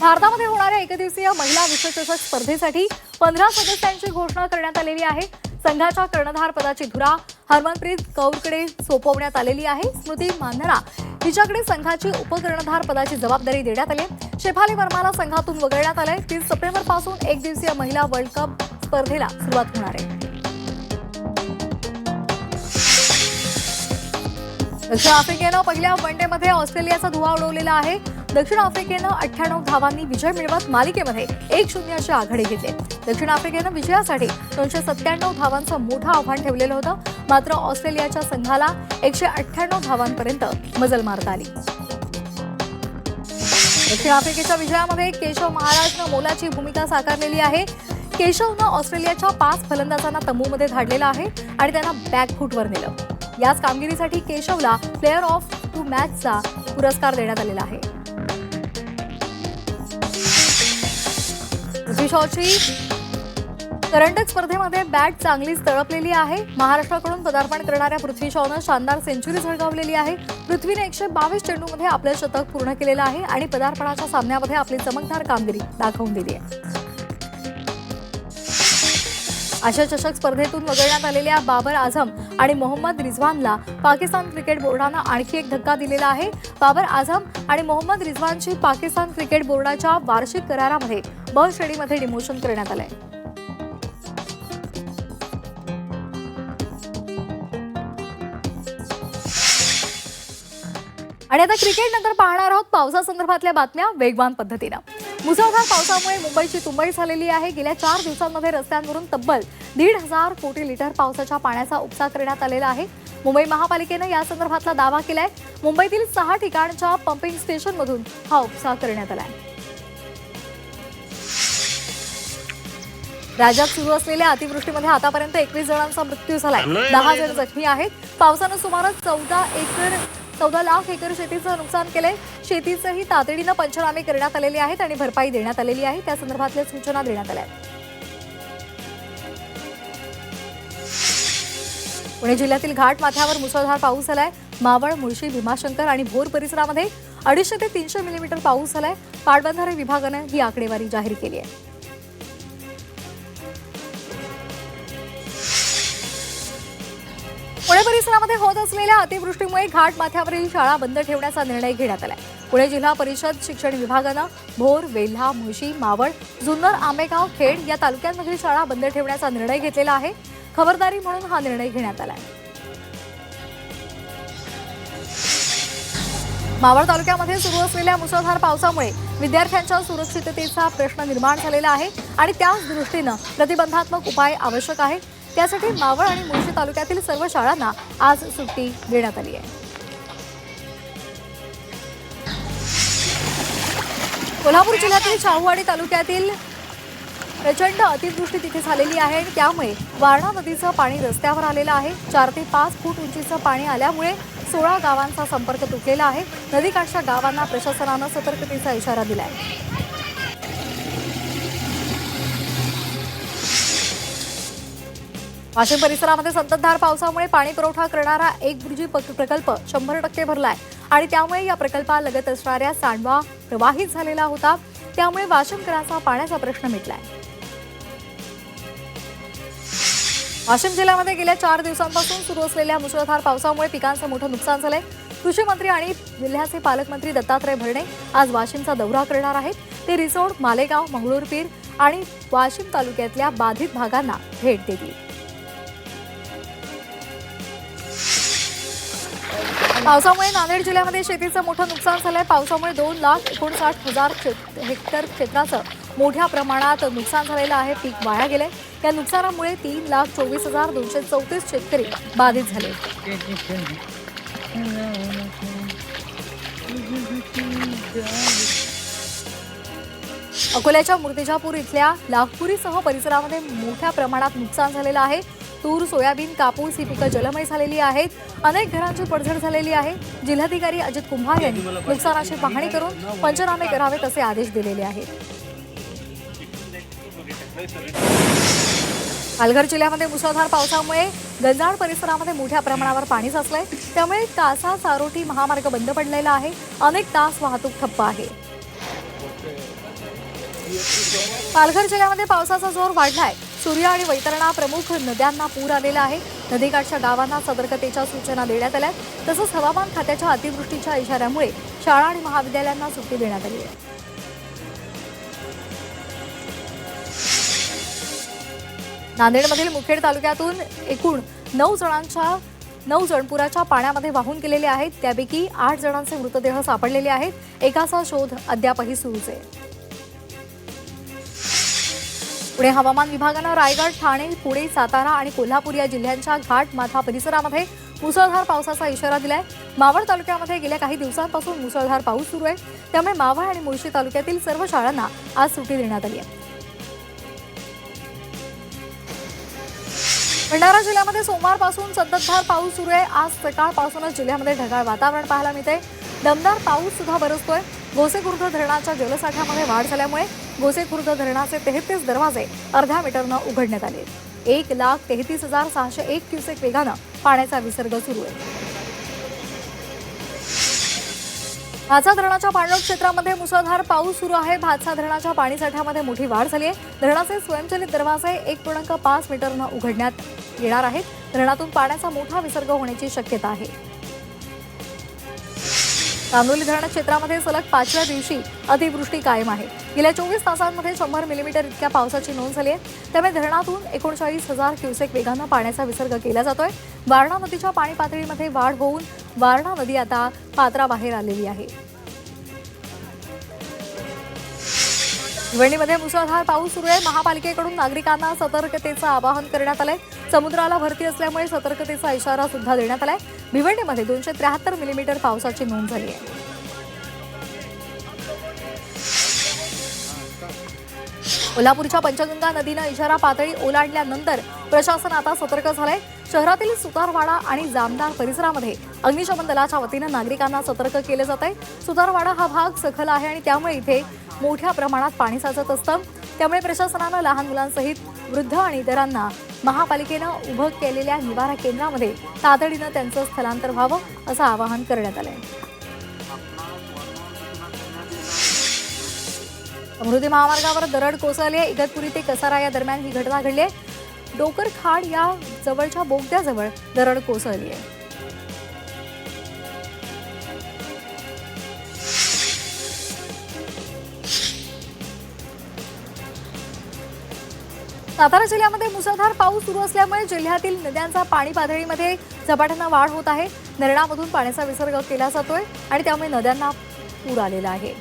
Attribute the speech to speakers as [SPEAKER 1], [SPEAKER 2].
[SPEAKER 1] भारतामध्ये होणाऱ्या एकदिवसीय महिला विश्वचषक स्पर्धेसाठी पंधरा सदस्यांची घोषणा करण्यात आलेली आहे. संघाच्या कर्णधार पदाची धुरा हरमनप्रीत कौरकडे सोपवण्यात आलेली आहे. स्मृती मानधना हिच्याकडे संघाची उपकर्णधार पदाची जबाबदारी देण्यात आली आहे. शेफाली वर्माला संघातून वगळण्यात आलंय. तीस सप्टेंबरपासून एक दिवसीय महिला वर्ल्ड कप स्पर्धेला सुरुवात होणार आहे. दक्षिण आफ्रिकेनं पहिल्या वनमध्ये ऑस्ट्रेलियाचा धुवा उडवलेला आहे. दक्षिण आफ्रिकेनं अठ्ठ्याण्णव धावांनी विजय मिळवत मालिकेमध्ये एक शून्य अशी आघाडी घेतली. दक्षिण आफ्रिकेनं विजयासाठी दोनशे सत्त्याण्णव धावांचं मोठं आव्हान ठेवलेलं होतं. मात्र ऑस्ट्रेलियाच्या संघाला एकशे अठ्ठ्याण्णव धावांपर्यंत मजल मारता आली. दक्षिण आफ्रिकेच्या विजयामध्ये केशव महाराजनं मोलाची भूमिका साकारलेली आहे. केशवनं ऑस्ट्रेलियाच्या पाच फलंदाजांना तंबूमध्ये धाडलेलं आहे आणि त्यांना बॅकफूटवर नेलं. याच कामगिरीसाठी केशवला प्लेअर ऑफ टू मॅचचा पुरस्कार देण्यात आलेला आहे. पृथ्वी शॉची. करंडक स्पर्धेमध्ये बॅट चांगलीच तळपलेली आहे. महाराष्ट्राकडून पदार्पण करणाऱ्या पृथ्वी शॉनं शानदार सेंचुरी झळगावलेली आहे. पृथ्वीने एकशे बावीस चेंडूमध्ये आपलं शतक पूर्ण केलेलं आहे आणि पदार्पणाच्या सामन्यामध्ये आपली चमकदार कामगिरी दाखवून दिली आहे. आशिया चषक स्पर्धेतून वगळण्यात आलेल्या बाबर आझम आणि मोहम्मद रिझवानला पाकिस्तान क्रिकेट बोर्डानं आणखी एक धक्का दिलेला आहे. बाबर आझम आणि मोहम्मद रिझवानची पाकिस्तान क्रिकेट बोर्डाच्या वार्षिक करारामध्ये ब श्रेणीमध्ये डिमोशन करण्यात आलंय. आणि आता क्रिकेट नंतर पाहणार आहोत पावसासंदर्भातल्या बातम्या वेगवान पद्धतीनं. मुसळधार पावसामुळे मुंबईची तुंबई झालेली आहे. गेल्या चार दिवसांमध्ये रस्त्यांवरून तब्बल दीड हजार कोटी लिटर पावसाच्या पाण्याचा उपसा करण्यात आलेला आहे. मुंबई महापालिकेनं या संदर्भातला दावा केलाय. मुंबईतील सहा ठिकाणच्या पंपिंग स्टेशनमधून हा उपसा करण्यात आलाय. राज्यात सुरू असलेल्या अतिवृष्टीमध्ये आतापर्यंत एकवीस जणांचा मृत्यू झालाय. दहा जण जखमी आहेत. पावसानं सुमारे चौदा एकर चौदा लाख एकर शेतीचं नुकसान केलंय. शेतीचंही तातडीनं पंचनामे करण्यात आलेले आहेत आणि भरपाई देण्यात आलेली आहे. त्या संदर्भातल्या सूचना देण्यात आल्या आहेत. पुणे जिल्ह्यातील घाट माथ्यावर मुसळधार पाऊस झालाय. मावळ मुळशी भीमाशंकर आणि भोर परिसरामध्ये अडीचशे ते तीनशे मिलीमीटर पाऊस झालाय. पाटबंधारे विभागानं ही आकडेवारी जाहीर केली आहे. परिसरामध्ये होत असलेल्या अतिवृष्टीमुळे घाट माथ्यावरील शाळा बंद ठेवण्याचा निर्णय घेण्यात आलाय. पुणे जिल्हा परिषद शिक्षण विभागानं भोर वेल्हा मुळशी मावळ जुन्नर आंबेगाव खेड या तालुक्यांमधील शाळा बंद ठेवण्याचा निर्णय घेतलेला आहे. खबरदारी म्हणून हा निर्णय घेण्यात आलाय. मावळ तालुक्यामध्ये सुरू असलेल्या मुसळधार पावसामुळे विद्यार्थ्यांच्या सुरक्षिततेचा प्रश्न निर्माण झालेला आहे आणि त्याच दृष्टीनं प्रतिबंधात्मक उपाय आवश्यक आहे त्यासाठी मावळ आणि मुळशी तालुक्यातील सर्व शाळांना आज सुट्टी देण्यात आली आहे. कोल्हापूर जिल्ह्यातील शाहूवाडी तालुक्यातील प्रचंड अतिवृष्टी तिथे झालेली आहे आणि त्यामुळे वारणा नदीचं पाणी रस्त्यावर आलेलं आहे. चार ते पाच फूट उंचीचं पाणी आल्यामुळे सोळा गावांचा संपर्क तुटलेला आहे. नदीकाठच्या गावांना प्रशासनानं सतर्कतेचा इशारा दिला आहे वाशिम परिसरामध्ये संततधार पावसामुळे पाणी पुरवठा करणारा एक बुर्जी पक- प्रकल्प शंभर टक्के भरलाय. आणि त्यामुळे या प्रकल्पालगत असणाऱ्या सांडवा प्रवाहित झालेला होता. त्यामुळे वाशिमकरांचा पाण्याचा प्रश्न मिटलाय. वाशिम जिल्ह्यामध्ये गेल्या चार दिवसांपासून सुरू असलेल्या मुसळधार पावसामुळे पिकांचं मोठं नुकसान झालंय. कृषी मंत्री आणि जिल्ह्याचे पालकमंत्री दत्तात्रय भरणे आज वाशिमचा दौरा करणार आहेत. ते रिसोड मालेगाव मंगळूरपीर आणि वाशिम तालुक्यातल्या बाधित भागांना भेट देतील. पावसामुळे नांदेड जिल्ह्यामध्ये शेतीचं मोठं नुकसान झालंय. पावसामुळे दोन लाख एकोणसाठ हजार हेक्टर क्षेत्राचं मोठ्या प्रमाणात नुकसान झालेलं आहे. पीक वाया गेलंय. या नुकसानामुळे तीन लाख चोवीस हजार दोनशे चौतीस शेतकरी बाधित झाले. अकोल्याच्या मूर्तिजापूर इथल्या लाखपुरीसह परिसरामध्ये मोठ्या प्रमाणात नुकसान झालेलं आहे. तूर सोयाबीन कापूस ही पिकं जलमय झालेली आहेत. अनेक घरांची पडझड झालेली आहे. जिल्हाधिकारी अजित कुंभार यांनी नुकसानाची पाहणी करून पंचनामे करावेत असे आदेश दिलेले आहेत. पालघर जिल्ह्यामध्ये मुसळधार पावसामुळे गंजाड परिसरामध्ये मोठ्या प्रमाणावर पाणी साचलंय. त्यामुळे कासा चारोटी महामार्ग बंद पडलेला आहे. अनेक तास वाहतूक ठप्प आहे. पालघर जिल्ह्यामध्ये पावसाचा जोर वाढलाय. सूर्य आणि वैतरणा प्रमुख नद्यांना पूर आलेला आहे. नदीकाठच्या गावांना सतर्कतेच्या सूचना देण्यात आल्या आहेत. तसंच हवामान खात्याच्या अतिवृष्टीच्या इशाऱ्यामुळे शाळा आणि महाविद्यालयांना सुट्टी देण्यात आली आहे. नांदेडमधील मुखेड तालुक्यातून एकूण नऊ जणांच्या नऊ जण पुराच्या पाण्यामध्ये वाहून गेलेले आहेत. त्यापैकी आठ जणांचे मृतदेह सापडलेले आहेत. एकाचा शोध अद्यापही सुरूच आहे. पुणे हवामान विभागानं रायगड ठाणे पुणे सातारा आणि कोल्हापूर या जिल्ह्यांच्या घाट माथा परिसरामध्ये मुसळधार पावसाचा इशारा दिलाय. मावळ तालुक्यामध्ये गेल्या काही दिवसांपासून मुसळधार पाऊस सुरू आहे. त्यामुळे मावळ आणि मुळशी तालुक्यातील सर्व शाळांना आज सुट्टी देण्यात आली आहे. भंडारा जिल्ह्यामध्ये सोमवारपासून संततधार पाऊस सुरू आहे. आज सकाळपासूनच जिल्ह्यामध्ये ढगाळ वातावरण पाहायला मिळते दमदार पाऊस सुद्धा बरसतोय. गोसेखुर्द धरणाच्या जलसाठ्यामध्ये वाढ झाल्यामुळे गोसेखुर्द धरणाचे तेहतीस दरवाजे अर्ध्या मीटरनं उघडण्यात आले. एक लाख तेहतीस हजार सहाशे एक क्युसेक वेगानं पाण्याचा विसर्ग सुरू आहे. भातसा धरणाच्या पाणलोट क्षेत्रामध्ये मुसळधार पाऊस सुरू आहे. भातसा धरणाच्या पाणीसाठ्यामध्ये मोठी वाढ झाली आहे. धरणाचे स्वयंचलित दरवाजे एक पूर्णांक पाच मीटरनं उघडण्यात येणार आहेत. धरणातून पाण्याचा मोठा विसर्ग होण्याची शक्यता आहे. कांदोली धरण क्षेत्रामध्ये सलग पाचव्या दिवशी अतिवृष्टी कायम आहे. गेल्या चोवीस तासांमध्ये शंभर मिलीमीटर इतक्या पावसाची नोंद झाली आहे. त्यामुळे धरणातून एकोणचाळीस हजार क्युसेक वेगानं पाण्याचा विसर्ग केला जातोय. वारणा नदीच्या पाणी पातळीमध्ये वाढ होऊन वारणा नदी आता पात्राबाहेर आलेली आहे. भिवंडीमध्ये मुसळधार पाऊस सुरू आहे. महापालिकेकडून नागरिकांना सतर्कतेचं आवाहन करण्यात आलंय. समुद्राला भरती असल्यामुळे सतर्कतेचा इशारा सुद्धा देण्यात आलाय. भिवंडीमध्ये दोनशे त्र्याहत्तर मिलीमीटर पावसाची नोंद झाली आहे. कोल्हापूरच्या पंचगंगा नदीनं इशारा पातळी ओलांडल्यानंतर प्रशासन आता सतर्क झालंय. शहरातील सुतारवाडा आणि जामदार परिसरामध्ये अग्निशमन दलाच्या वतीनं नागरिकांना सतर्क केलं जात आहे सुतारवाडा हा भाग सखल आहे आणि त्यामुळे इथे मोठ्या प्रमाणात पाणी साचत असतं. त्यामुळे प्रशासनानं लहान मुलांसहित वृद्ध आणि इतरांना महापालिकेनं उभं केलेल्या निवारा केंद्रामध्ये तातडीनं त्यांचं स्थलांतर व्हावं असं आवाहन करण्यात आलंय. समृद्धी महामार्गावर दरड कोसळली आहे इगतपुरी ते कसारा या दरम्यान ही घटना घडली आहे डोकर खाड या जवळच्या बोगद्याजवळ दरड कोसळली आहे सातारा जिल्ह्यामध्ये मुसळधार पाऊस सुरू असल्यामुळे जिल्ह्यातील नद्यांचा पाणी पातळीमध्ये झपाट्यानं वाढ होत आहे. धरणामधून पाण्याचा विसर्ग केला जातोय आणि त्यामुळे नद्यांना पूर आलेला आहे.